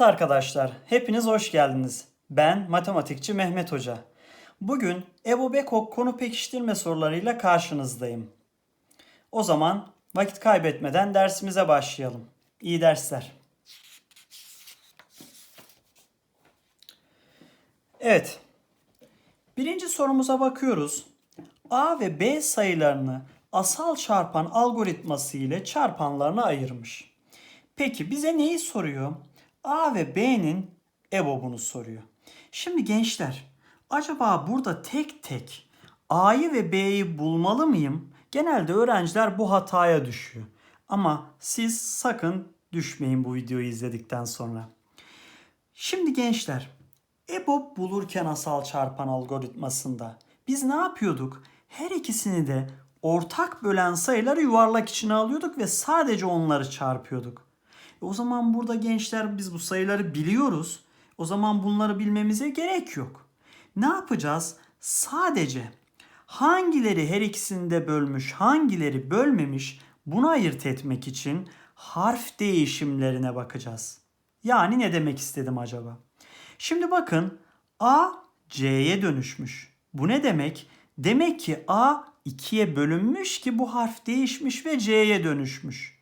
Evet arkadaşlar, hepiniz hoş geldiniz. Ben matematikçi Mehmet Hoca. Bugün Ebu Bekok konu pekiştirme sorularıyla karşınızdayım. O zaman vakit kaybetmeden dersimize başlayalım. İyi dersler. Evet. Birinci sorumuza bakıyoruz. A ve B sayılarını asal çarpan algoritması ile çarpanlarına ayırmış. Peki bize neyi soruyor? A ve B'nin EBOB'unu soruyor. Şimdi gençler, acaba burada tek tek A'yı ve B'yi bulmalı mıyım? Genelde öğrenciler bu hataya düşüyor. Ama siz sakın düşmeyin bu videoyu izledikten sonra. Şimdi gençler, EBOB bulurken asal çarpan algoritmasında biz ne yapıyorduk? Her ikisini de ortak bölen sayıları yuvarlak içine alıyorduk ve sadece onları çarpıyorduk. E o zaman burada gençler biz bu sayıları biliyoruz. O zaman bunları bilmemize gerek yok. Ne yapacağız? Sadece hangileri her ikisini de bölmüş, hangileri bölmemiş bunu ayırt etmek için harf değişimlerine bakacağız. Yani ne demek istedim acaba? Şimdi bakın A C'ye dönüşmüş. Bu ne demek? Demek ki A 2'ye bölünmüş ki bu harf değişmiş ve C'ye dönüşmüş.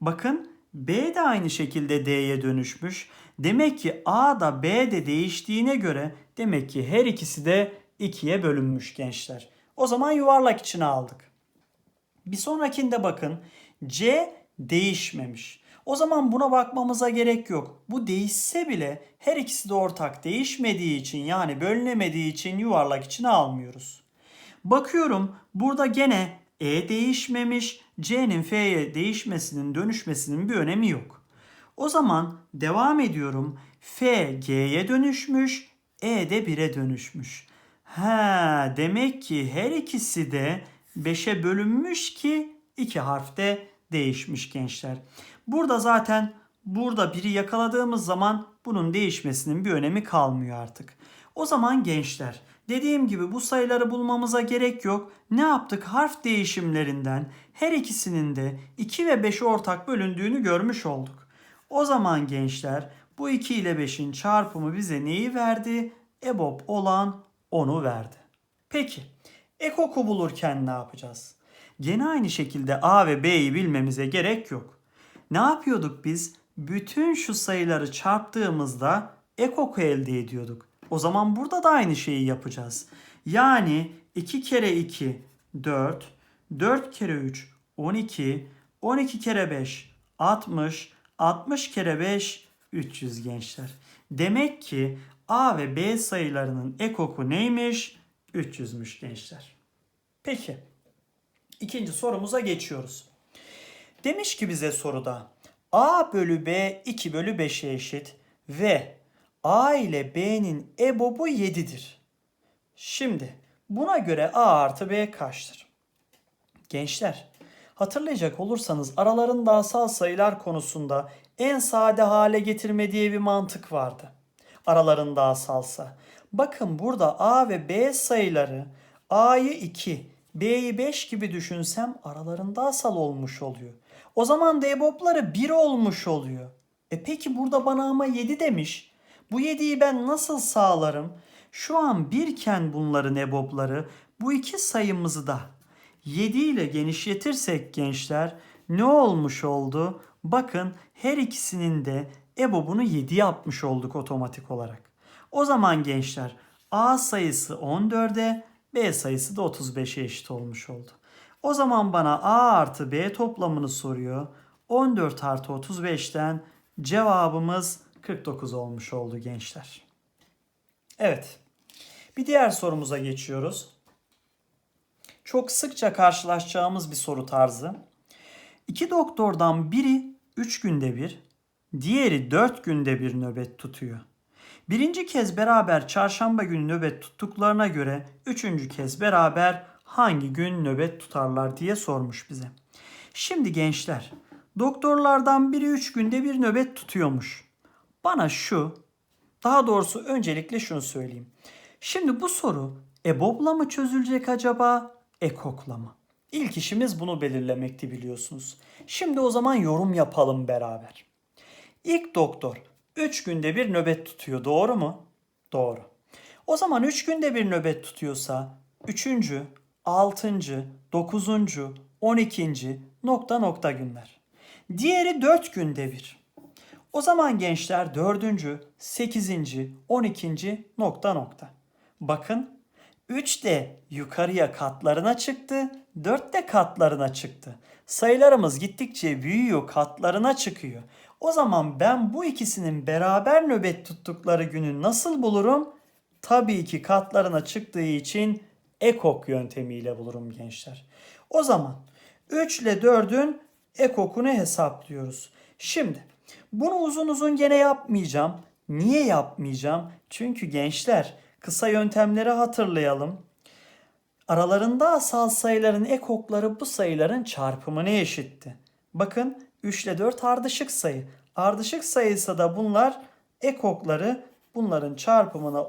Bakın B de aynı şekilde D'ye dönüşmüş. Demek ki A da B de değiştiğine göre demek ki her ikisi de 2'ye bölünmüş gençler. O zaman yuvarlak içine aldık. Bir sonrakinde bakın C değişmemiş. O zaman buna bakmamıza gerek yok. Bu değişse bile her ikisi de ortak değişmediği için yani bölünemediği için yuvarlak içine almıyoruz. Bakıyorum burada gene E değişmemiş, C'nin F'ye değişmesinin dönüşmesinin bir önemi yok. O zaman devam ediyorum. F G'ye dönüşmüş, E de 1'e dönüşmüş. Ha, demek ki her ikisi de 5'e bölünmüş ki iki harfte değişmiş gençler. Burada zaten burada biri yakaladığımız zaman bunun değişmesinin bir önemi kalmıyor artık. O zaman gençler dediğim gibi bu sayıları bulmamıza gerek yok. Ne yaptık? Harf değişimlerinden her ikisinin de 2 ve 5'e ortak bölündüğünü görmüş olduk. O zaman gençler bu 2 ile 5'in çarpımı bize neyi verdi? EBOB olan 10'u verdi. Peki ekoku bulurken ne yapacağız? Gene aynı şekilde A ve B'yi bilmemize gerek yok. Ne yapıyorduk biz? Bütün şu sayıları çarptığımızda ekoku elde ediyorduk. O zaman burada da aynı şeyi yapacağız. Yani 2 kere 2 4, 4 kere 3 12, 12 kere 5 60, 60 kere 5 300 gençler. Demek ki A ve B sayılarının ekoku neymiş? 300'müş gençler. Peki. İkinci sorumuza geçiyoruz. Demiş ki bize soruda A bölü B 2 bölü 5'e eşit ve A ile B'nin EBOB'u 7'dir. Şimdi buna göre A artı B kaçtır? Gençler hatırlayacak olursanız aralarında asal sayılar konusunda en sade hale getirme diye bir mantık vardı. Aralarında asalsa. Bakın burada A ve B sayıları A'yı 2, B'yi 5 gibi düşünsem aralarında asal olmuş oluyor. O zaman da EBOB'ları 1 olmuş oluyor. E peki burada bana ama 7 demiş. Bu 7'yi ben nasıl sağlarım? Şu an birken bunların EBOB'ları bu iki sayımızı da 7 ile genişletirsek gençler ne olmuş oldu? Bakın her ikisinin de EBOB'unu 7 yapmış olduk otomatik olarak. O zaman gençler A sayısı 14'e B sayısı da 35'e eşit olmuş oldu. O zaman bana A artı B toplamını soruyor. 14 artı 35'ten cevabımız 49 olmuş oldu gençler. Evet. Bir diğer sorumuza geçiyoruz. Çok sıkça karşılaşacağımız bir soru tarzı. İki doktordan biri 3 günde bir, diğeri 4 günde bir nöbet tutuyor. Birinci kez beraber çarşamba günü nöbet tuttuklarına göre üçüncü kez beraber hangi gün nöbet tutarlar diye sormuş bize. Şimdi gençler, doktorlardan biri 3 günde bir nöbet tutuyormuş. Bana şu, daha doğrusu öncelikle şunu söyleyeyim. Şimdi bu soru EBOB'la mı çözülecek acaba, EKOK'la mı? İlk işimiz bunu belirlemekti biliyorsunuz. Şimdi o zaman yorum yapalım beraber. İlk doktor 3 günde bir nöbet tutuyor. Doğru mu? Doğru. O zaman 3 günde bir nöbet tutuyorsa 3. 6. 9. 12. nokta nokta günler. Diğeri 4 günde bir. O zaman gençler 4. 8. 12. nokta nokta. Bakın 3 de yukarıya katlarına çıktı, 4 de katlarına çıktı. Sayılarımız gittikçe büyüyor, katlarına çıkıyor. O zaman ben bu ikisinin beraber nöbet tuttukları günü nasıl bulurum? Tabii ki katlarına çıktığı için ekok yöntemiyle bulurum gençler. O zaman 3 ile 4'ün ekokunu hesaplıyoruz. Şimdi bunu uzun uzun gene yapmayacağım. Niye yapmayacağım? Çünkü gençler kısa yöntemleri hatırlayalım. Aralarında asal sayıların ekokları bu sayıların çarpımına eşitti. Bakın 3 ile 4 ardışık sayı. Ardışık sayısı da bunlar ekokları bunların çarpımına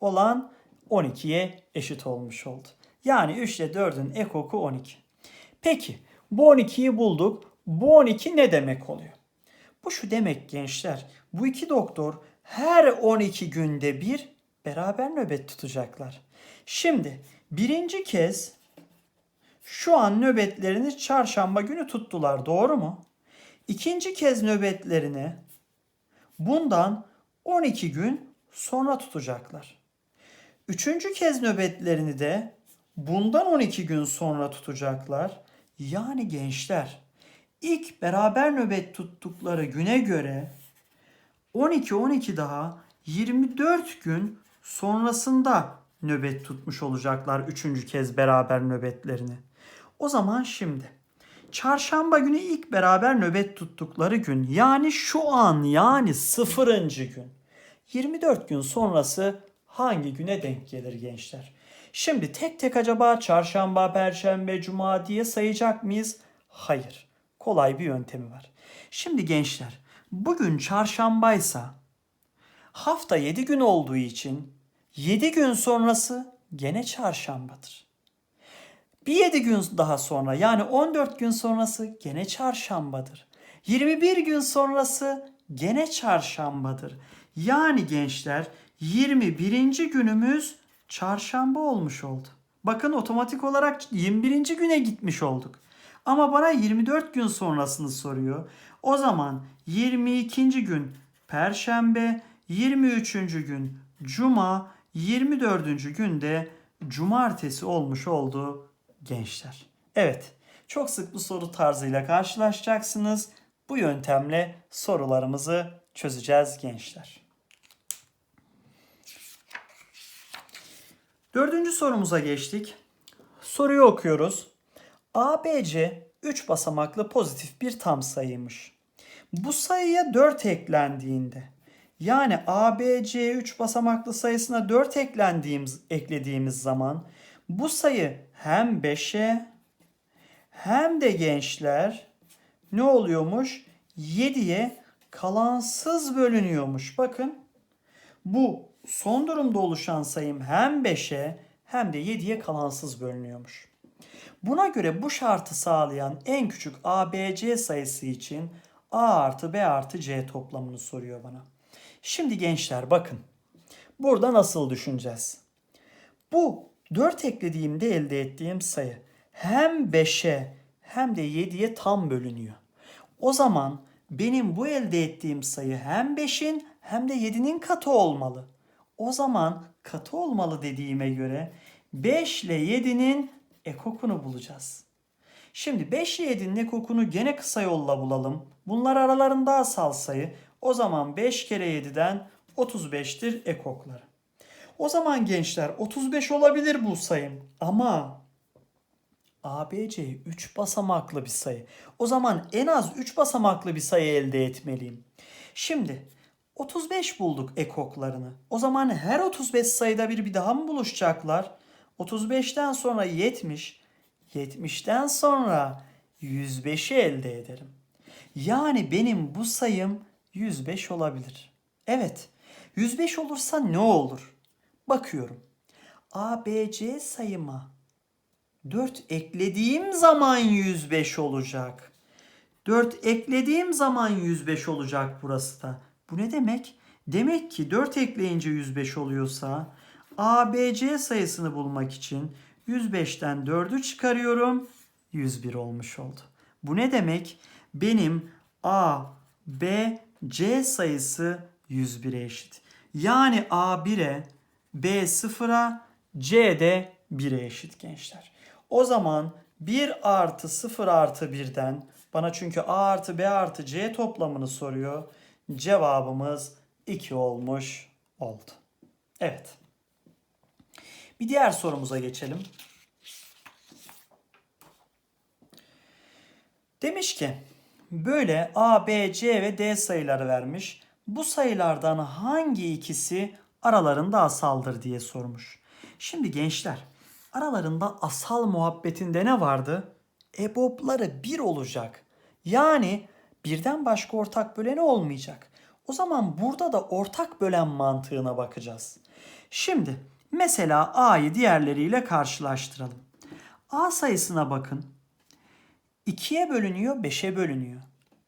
olan 12'ye eşit olmuş oldu. Yani 3 ile 4'ün ekoku 12. Peki bu 12'yi bulduk. Bu 12 ne demek oluyor? Bu şu demek gençler. Bu iki doktor her 12 günde bir beraber nöbet tutacaklar. Şimdi birinci kez şu an nöbetlerini çarşamba günü tuttular. Doğru mu? İkinci kez nöbetlerini bundan 12 gün sonra tutacaklar. Üçüncü kez nöbetlerini de bundan 12 gün sonra tutacaklar. Yani gençler ilk beraber nöbet tuttukları güne göre 12-12 daha 24 gün sonrasında nöbet tutmuş olacaklar üçüncü kez beraber nöbetlerini. O zaman şimdi çarşamba günü ilk beraber nöbet tuttukları gün yani şu an yani sıfırıncı gün 24 gün sonrası hangi güne denk gelir gençler? Şimdi tek tek acaba çarşamba, perşembe, cuma diye sayacak mıyız? Hayır. Kolay bir yöntemi var. Şimdi gençler, bugün çarşambaysa hafta 7 gün olduğu için 7 gün sonrası gene çarşambadır. Bir 7 gün daha sonra yani 14 gün sonrası gene çarşambadır. 21 gün sonrası gene çarşambadır. Yani gençler 21. günümüz çarşamba olmuş oldu. Bakın otomatik olarak 21. güne gitmiş olduk. Ama bana 24 gün sonrasını soruyor. O zaman 22. gün perşembe, 23. gün cuma, 24. günde cumartesi olmuş oldu gençler. Evet, çok sık bu soru tarzıyla karşılaşacaksınız. Bu yöntemle sorularımızı çözeceğiz gençler. Dördüncü sorumuza geçtik. Soruyu okuyoruz. ABC 3 basamaklı pozitif bir tam sayıymış. Bu sayıya 4 eklendiğinde yani ABC 3 basamaklı sayısına 4 eklendiğimiz eklediğimiz zaman bu sayı hem 5'e hem de gençler ne oluyormuş? 7'ye kalansız bölünüyormuş. Bakın bu son durumda oluşan sayım hem 5'e hem de 7'ye kalansız bölünüyormuş. Buna göre bu şartı sağlayan en küçük ABC sayısı için A artı B artı C toplamını soruyor bana. Şimdi gençler bakın. Burada nasıl düşüneceğiz? Bu 4 eklediğimde elde ettiğim sayı hem 5'e hem de 7'ye tam bölünüyor. O zaman benim bu elde ettiğim sayı hem 5'in hem de 7'nin katı olmalı. O zaman katı olmalı dediğime göre 5 ile 7'nin ekokunu bulacağız. Şimdi 5 ile 7'nin ekokunu gene kısa yolla bulalım. Bunlar aralarında asal sayı. O zaman 5 kere 7'den 35'tir ekokları. O zaman gençler 35 olabilir bu sayım ama ABC 3 basamaklı bir sayı. O zaman en az 3 basamaklı bir sayı elde etmeliyim. Şimdi 35 bulduk ekoklarını. O zaman her 35 sayıda bir bir daha mı buluşacaklar? 35'ten sonra 70, 70'ten sonra 105'i elde ederim. Yani benim bu sayım 105 olabilir. Evet, 105 olursa ne olur? Bakıyorum. ABC sayıma 4 eklediğim zaman 105 olacak. 4 eklediğim zaman 105 olacak burası da. Bu ne demek? Demek ki 4 ekleyince 105 oluyorsa ABC sayısını bulmak için 105'ten 4'ü çıkarıyorum. 101 olmuş oldu. Bu ne demek? Benim A, B, C sayısı 101'e eşit. Yani A 1'e, B 0'a, C de 1'e eşit gençler. O zaman 1 artı 0 artı 1'den bana çünkü A artı B artı C toplamını soruyor. Cevabımız 2 olmuş oldu. Evet. Bir diğer sorumuza geçelim. Demiş ki böyle A, B, C ve D sayıları vermiş. Bu sayılardan hangi ikisi aralarında asaldır diye sormuş. Şimdi gençler aralarında asal muhabbetinde ne vardı? EBOB'ları bir olacak. Yani birden başka ortak böleni olmayacak. O zaman burada da ortak bölen mantığına bakacağız. Şimdi mesela A'yı diğerleriyle karşılaştıralım. A sayısına bakın. 2'ye bölünüyor, 5'e bölünüyor.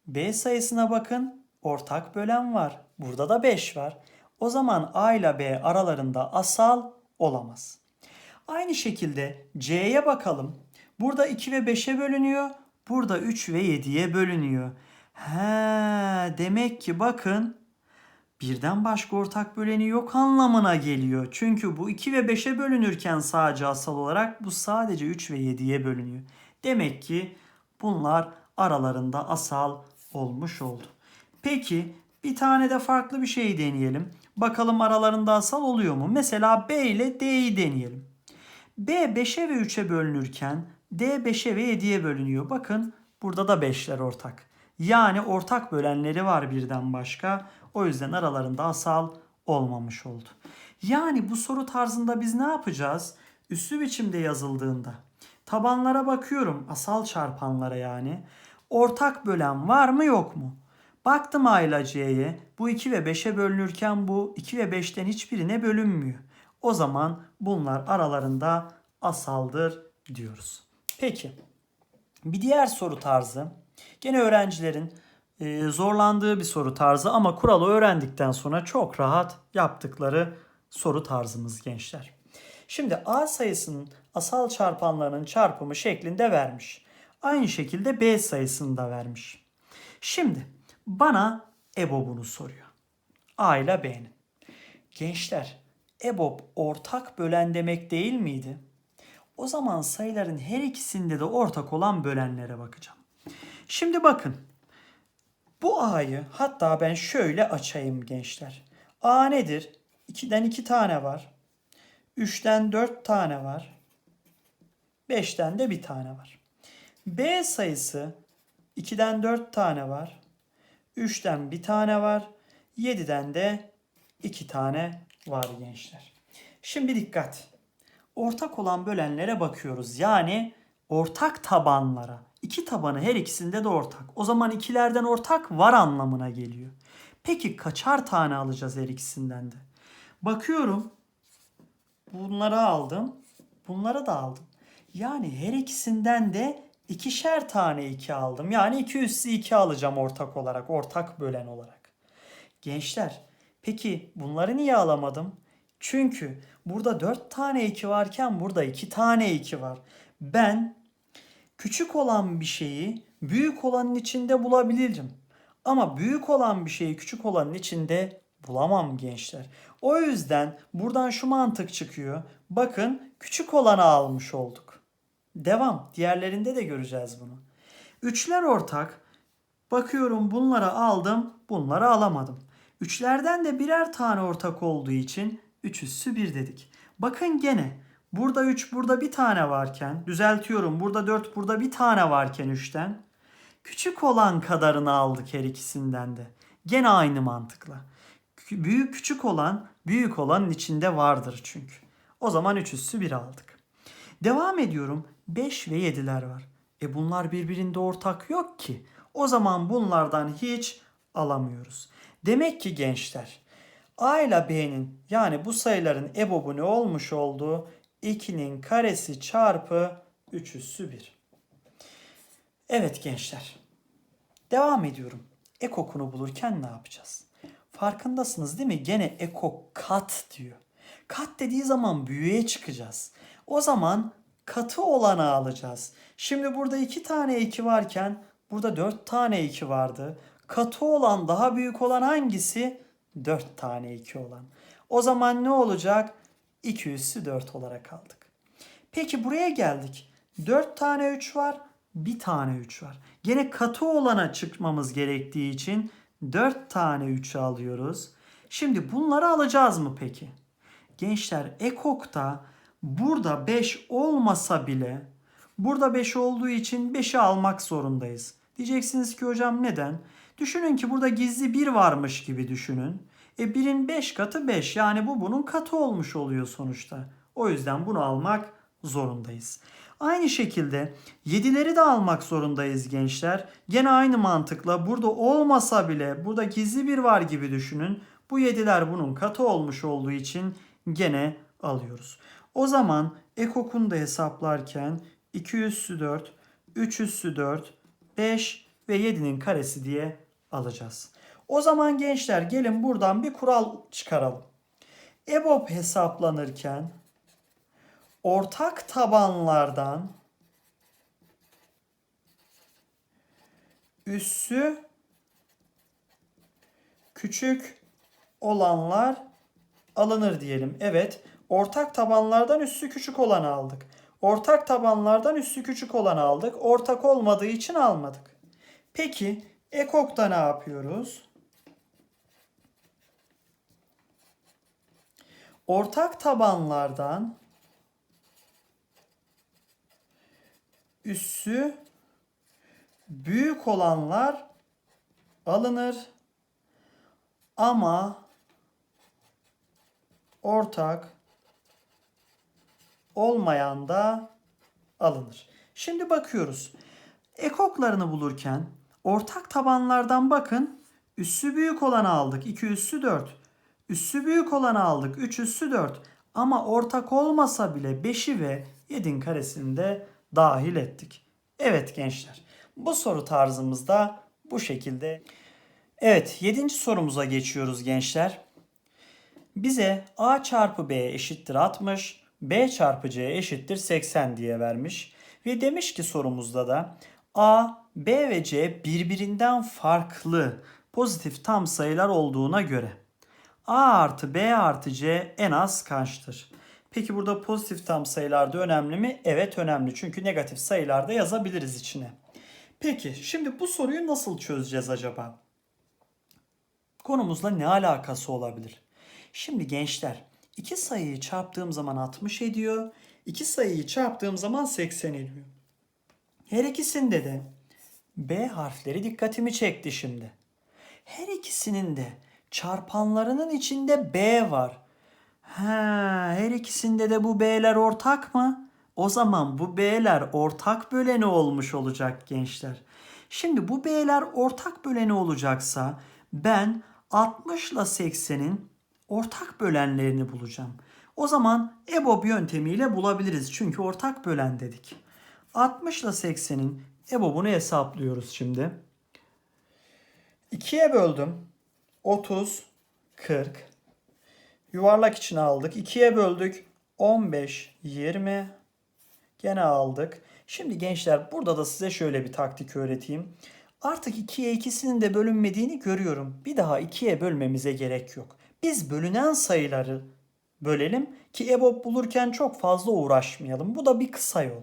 B sayısına bakın, ortak bölen var. Burada da 5 var. O zaman A ile B aralarında asal olamaz. Aynı şekilde C'ye bakalım. Burada 2 ve 5'e bölünüyor. Burada 3 ve 7'ye bölünüyor. He, demek ki bakın birden başka ortak böleni yok anlamına geliyor. Çünkü bu 2 ve 5'e bölünürken sadece asal olarak bu sadece 3 ve 7'ye bölünüyor. Demek ki bunlar aralarında asal olmuş oldu. Peki bir tane de farklı bir şey deneyelim. Bakalım aralarında asal oluyor mu? Mesela B ile D'yi deneyelim. B 5'e ve 3'e bölünürken D 5'e ve 7'ye bölünüyor. Bakın burada da 5'ler ortak. Yani ortak bölenleri var birden başka. O yüzden aralarında asal olmamış oldu. Yani bu soru tarzında biz ne yapacağız? Üslü biçimde yazıldığında tabanlara bakıyorum asal çarpanlara yani. Ortak bölen var mı yok mu? Baktım A ile C'ye bu 2 ve 5'e bölünürken bu 2 ve 5'ten hiçbirine bölünmüyor. O zaman bunlar aralarında asaldır diyoruz. Peki bir diğer soru tarzı gene öğrencilerin e, zorlandığı bir soru tarzı ama kuralı öğrendikten sonra çok rahat yaptıkları soru tarzımız gençler. Şimdi A sayısının asal çarpanlarının çarpımı şeklinde vermiş. Aynı şekilde B sayısını da vermiş. Şimdi bana EBOB'unu soruyor. A ile B'nin. Gençler EBOB ortak bölen demek değil miydi? O zaman sayıların her ikisinde de ortak olan bölenlere bakacağım. Şimdi bakın. Bu A'yı hatta ben şöyle açayım gençler. A nedir? 2'den 2 tane var. 3'ten 4 tane var. 5'ten de bir tane var. B sayısı 2'den 4 tane var. 3'ten bir tane var. 7'den de 2 tane var gençler. Şimdi dikkat. Ortak olan bölenlere bakıyoruz. Yani ortak tabanlara. İki tabanı her ikisinde de ortak. O zaman ikilerden ortak var anlamına geliyor. Peki kaçar tane alacağız her ikisinden de? Bakıyorum. Bunları aldım. Bunları da aldım. Yani her ikisinden de ikişer tane 2 aldım. Yani 2 üssü 2 alacağım ortak olarak. Ortak bölen olarak. Gençler peki bunları niye alamadım? Çünkü burada 4 tane 2 varken burada 2 tane 2 var. Ben küçük olan bir şeyi büyük olanın içinde bulabilirim. Ama büyük olan bir şeyi küçük olanın içinde bulamam gençler. O yüzden buradan şu mantık çıkıyor. Bakın küçük olanı almış olduk. Devam. Diğerlerinde de göreceğiz bunu. Üçler ortak. Bakıyorum bunlara aldım, bunları alamadım. Üçlerden de birer tane ortak olduğu için 3 üssü 1 dedik. Bakın gene burada 3 burada bir tane varken düzeltiyorum burada 4 burada bir tane varken 3'ten küçük olan kadarını aldık her ikisinden de. Gene aynı mantıkla. Büyük küçük olan büyük olanın içinde vardır çünkü. O zaman 3 üssü 1 aldık. Devam ediyorum. 5 ve 7'ler var. E bunlar birbirinde ortak yok ki. O zaman bunlardan hiç alamıyoruz. Demek ki gençler A ile B'nin yani bu sayıların EBOB'u ne olmuş olduğu 2'nin karesi çarpı 3 üssü 1. Evet gençler. Devam ediyorum. Ekokunu bulurken ne yapacağız? Farkındasınız değil mi? Gene eko kat diyor. Kat dediği zaman büyüğe çıkacağız. O zaman katı olanı alacağız. Şimdi burada iki tane 2 varken burada dört tane 2 vardı. Katı olan daha büyük olan hangisi? 4 tane 2 olan. O zaman ne olacak? 2 üssü 4 olarak aldık. Peki buraya geldik. 4 tane 3 var, bir tane 3 var. Gene katı olana çıkmamız gerektiği için 4 tane 3'ü alıyoruz. Şimdi bunları alacağız mı peki? Gençler ekokta burada 5 olmasa bile burada 5 olduğu için 5'i almak zorundayız. Diyeceksiniz ki hocam neden? Düşünün ki burada gizli 1 varmış gibi düşünün. E 1'in 5 katı 5 yani bu bunun katı olmuş oluyor sonuçta. O yüzden bunu almak zorundayız. Aynı şekilde 7'leri de almak zorundayız gençler. Gene aynı mantıkla burada olmasa bile burada gizli bir var gibi düşünün. Bu 7'ler bunun katı olmuş olduğu için gene alıyoruz. O zaman ekokunu da hesaplarken 2 üssü 4, 3 üssü 4, 5 ve 7'nin karesi diye alacağız. O zaman gençler gelin buradan bir kural çıkaralım. EBOB hesaplanırken ortak tabanlardan üssü küçük olanlar alınır diyelim. Evet, ortak tabanlardan üssü küçük olanı aldık. Ortak tabanlardan üssü küçük olanı aldık. Ortak olmadığı için almadık. Peki, ekokta ne yapıyoruz? Ortak tabanlardan üssü büyük olanlar alınır ama ortak olmayan da alınır. Şimdi bakıyoruz. Ekoklarını bulurken ortak tabanlardan bakın üssü büyük olanı aldık. 2 üssü 4. Üssü büyük olanı aldık. 3 üssü 4. Ama ortak olmasa bile 5'i ve 7'in karesini de dahil ettik. Evet gençler. Bu soru tarzımızda bu şekilde. Evet 7. sorumuza geçiyoruz gençler. Bize a çarpı b eşittir 60, b çarpı c eşittir 80 diye vermiş. Ve demiş ki sorumuzda da a, b ve c birbirinden farklı pozitif tam sayılar olduğuna göre a artı b artı c en az kaçtır? Peki burada pozitif tam sayılarda önemli mi? Evet önemli çünkü negatif sayılarda yazabiliriz içine. Peki şimdi bu soruyu nasıl çözeceğiz acaba? Konumuzla ne alakası olabilir? Şimdi gençler iki sayıyı çarptığım zaman 60 ediyor. iki sayıyı çarptığım zaman 80 ediyor. Her ikisinde de B harfleri dikkatimi çekti şimdi. Her ikisinin de çarpanlarının içinde B var. Ha, her ikisinde de bu B'ler ortak mı? O zaman bu B'ler ortak böleni olmuş olacak gençler. Şimdi bu B'ler ortak böleni olacaksa ben 60 ile 80'in ortak bölenlerini bulacağım. O zaman EBOB yöntemiyle bulabiliriz. Çünkü ortak bölen dedik. 60 ile 80'in EBOB'unu hesaplıyoruz şimdi. 2'ye böldüm. 30, 40. Yuvarlak içine aldık. 2'ye böldük. 15, 20. Gene aldık. Şimdi gençler burada da size şöyle bir taktik öğreteyim. Artık 2'ye ikisinin de bölünmediğini görüyorum. Bir daha 2'ye bölmemize gerek yok. Biz bölünen sayıları bölelim ki EBOB bulurken çok fazla uğraşmayalım. Bu da bir kısa yol.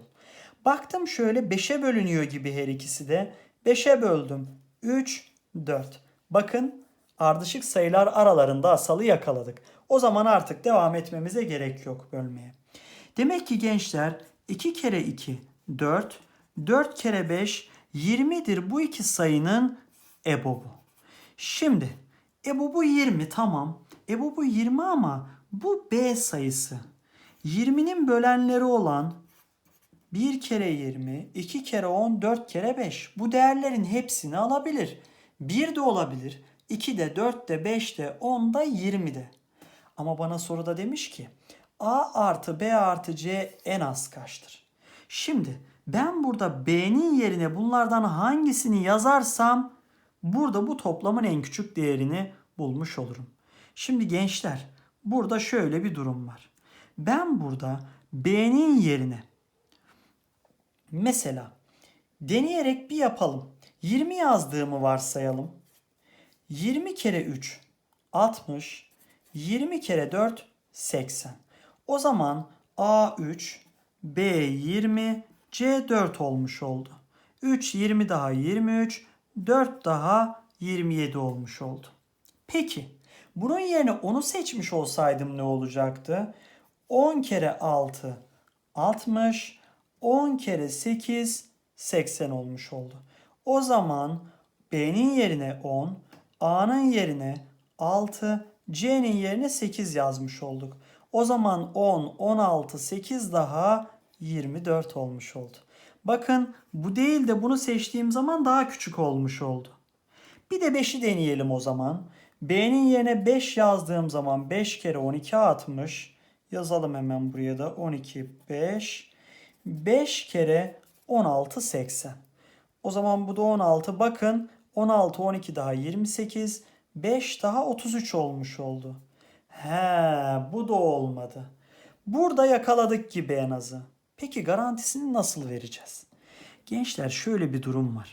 Baktım şöyle 5'e bölünüyor gibi her ikisi de. 5'e böldüm. 3, 4. Bakın ardışık sayılar aralarında asalı yakaladık. O zaman artık devam etmemize gerek yok bölmeye. Demek ki gençler 2 kere 2 4, 4 kere 5 20'dir bu iki sayının EBOB'u. Şimdi EBOB'u 20 tamam. EBOB'u 20 ama bu B sayısı. 20'nin bölenleri olan 1 kere 20, 2 kere 10, 4 kere 5. Bu değerlerin hepsini alabilir. 1 de olabilir, 2 de, 4 de, 5 de, 10 da, 20 de. Ama bana soruda demiş ki A artı B artı C en az kaçtır? Şimdi ben burada B'nin yerine bunlardan hangisini yazarsam burada bu toplamın en küçük değerini bulmuş olurum. Şimdi gençler burada şöyle bir durum var. Ben burada B'nin yerine mesela deneyerek bir yapalım. 20 yazdığımı varsayalım. 20 kere 3 60, 20 kere 4 80. O zaman A3, B20, C4 olmuş oldu. 3 20 daha 23, 4 daha 27 olmuş oldu. Peki bunun yerine onu seçmiş olsaydım ne olacaktı? 10 kere 6 60, 10 kere 8 80 olmuş oldu. O zaman B'nin yerine 10, A'nın yerine 6, C'nin yerine 8 yazmış olduk. O zaman 10, 16, 8 daha 24 olmuş oldu. Bakın bu değil de bunu seçtiğim zaman daha küçük olmuş oldu. Bir de 5'i deneyelim o zaman. B'nin yerine 5 yazdığım zaman 5 kere 12 60. Yazalım hemen buraya da 12 5. 5 kere 16 80. O zaman bu da 16. Bakın 16 12 daha 28. 5 daha 33 olmuş oldu. He, bu da olmadı. Burada yakaladık gibi en azı. Peki garantisini nasıl vereceğiz? Gençler şöyle bir durum var.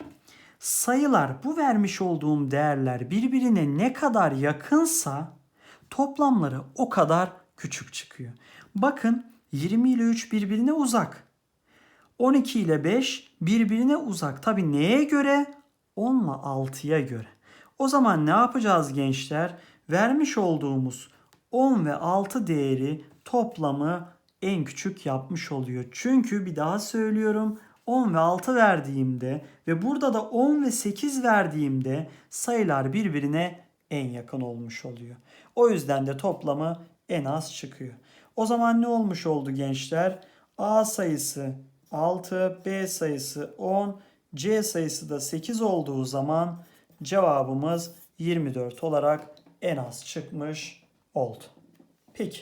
Sayılar bu vermiş olduğum değerler birbirine ne kadar yakınsa toplamları o kadar küçük çıkıyor. Bakın 20 ile 3 birbirine uzak. 12 ile 5 birbirine uzak. Tabi neye göre? 10 ile 6'ya göre. O zaman ne yapacağız gençler? Vermiş olduğumuz 10 ve 6 değeri toplamı en küçük yapmış oluyor. Çünkü bir daha söylüyorum 10 ve 6 verdiğimde ve burada da 10 ve 8 verdiğimde sayılar birbirine en yakın olmuş oluyor. O yüzden de toplamı en az çıkıyor. O zaman ne olmuş oldu gençler? A sayısı 6, B sayısı 10, C sayısı da 8 olduğu zaman cevabımız 24 olarak en az çıkmış oldu. Peki.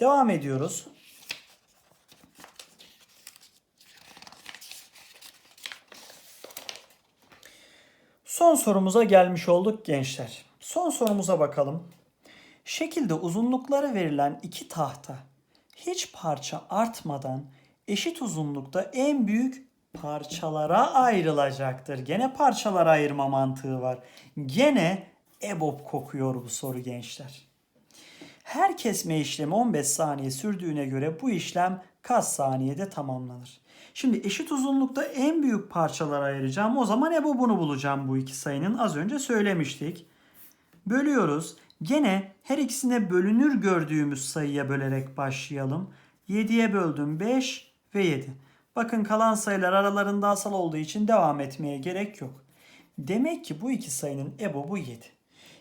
Devam ediyoruz. Son sorumuza gelmiş olduk gençler. Son sorumuza bakalım. Şekilde uzunlukları verilen iki tahta hiç parça artmadan eşit uzunlukta en büyük parçalara ayrılacaktır. Gene parçalara ayırma mantığı var. Gene EBOB kokuyor bu soru gençler. Her kesme işlemi 15 saniye sürdüğüne göre bu işlem kaç saniyede tamamlanır? Şimdi eşit uzunlukta en büyük parçalara ayıracağım. O zaman EBOB'unu bulacağım bu iki sayının. Az önce söylemiştik. Bölüyoruz. Gene her ikisine bölünür gördüğümüz sayıya bölerek başlayalım. 7'ye böldüm 5 ve 7. Bakın kalan sayılar aralarında asal olduğu için devam etmeye gerek yok. Demek ki bu iki sayının EBOB'u 7.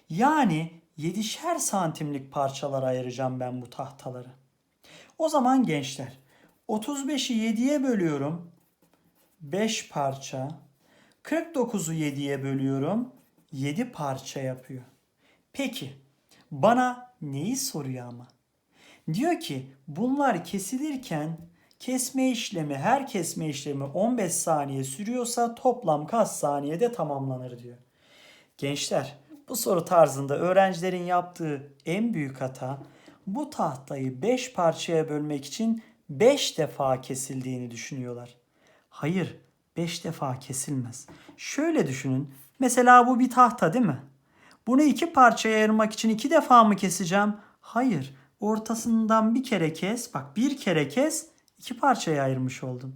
Yani 7'şer santimlik parçalara ayıracağım ben bu tahtaları. O zaman gençler 35'i 7'ye bölüyorum. 5 parça. 49'u 7'ye bölüyorum. 7 parça yapıyor. Peki bana neyi soruyor ama? Diyor ki bunlar kesilirken kesme işlemi her kesme işlemi 15 saniye sürüyorsa toplam kaç saniyede tamamlanır diyor. Gençler bu soru tarzında öğrencilerin yaptığı en büyük hata bu tahtayı 5 parçaya bölmek için 5 defa kesildiğini düşünüyorlar. Hayır 5 defa kesilmez. Şöyle düşünün. Mesela bu bir tahta değil mi? Bunu iki parçaya ayırmak için iki defa mı keseceğim? Hayır. Ortasından bir kere kes. Bak bir kere kes. İki parçaya ayırmış oldum.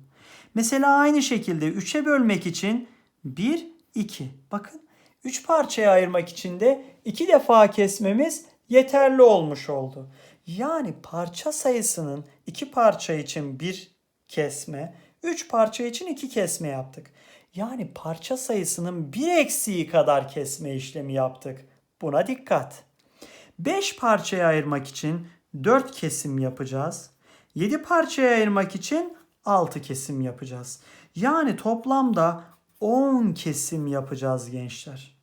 Mesela aynı şekilde 3'e bölmek için 1, 2. Bakın 3 parçaya ayırmak için de 2 defa kesmemiz yeterli olmuş oldu. Yani parça sayısının 2 parça için bir kesme, 3 parça için 2 kesme yaptık. Yani parça sayısının bir eksiği kadar kesme işlemi yaptık. Buna dikkat. 5 parçaya ayırmak için 4 kesim yapacağız. 7 parçaya ayırmak için 6 kesim yapacağız. Yani toplamda 10 kesim yapacağız gençler.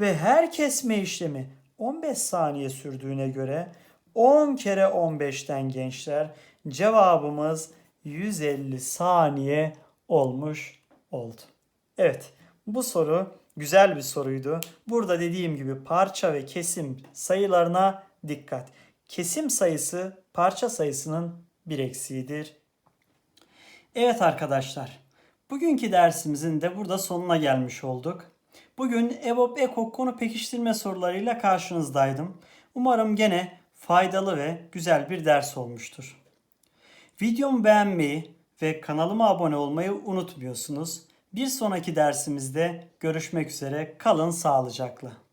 Ve her kesme işlemi 15 saniye sürdüğüne göre 10 kere 15'ten gençler cevabımız 150 saniye olmuş oldu. Evet bu soru Güzel bir soruydu. Burada dediğim gibi parça ve kesim sayılarına dikkat. Kesim sayısı parça sayısının bir eksiğidir. Evet arkadaşlar. Bugünkü dersimizin de burada sonuna gelmiş olduk. Bugün EBOB EKOK konu pekiştirme sorularıyla karşınızdaydım. Umarım gene faydalı ve güzel bir ders olmuştur. Videomu beğenmeyi ve kanalıma abone olmayı unutmuyorsunuz. Bir sonraki dersimizde görüşmek üzere. Kalın sağlıcakla.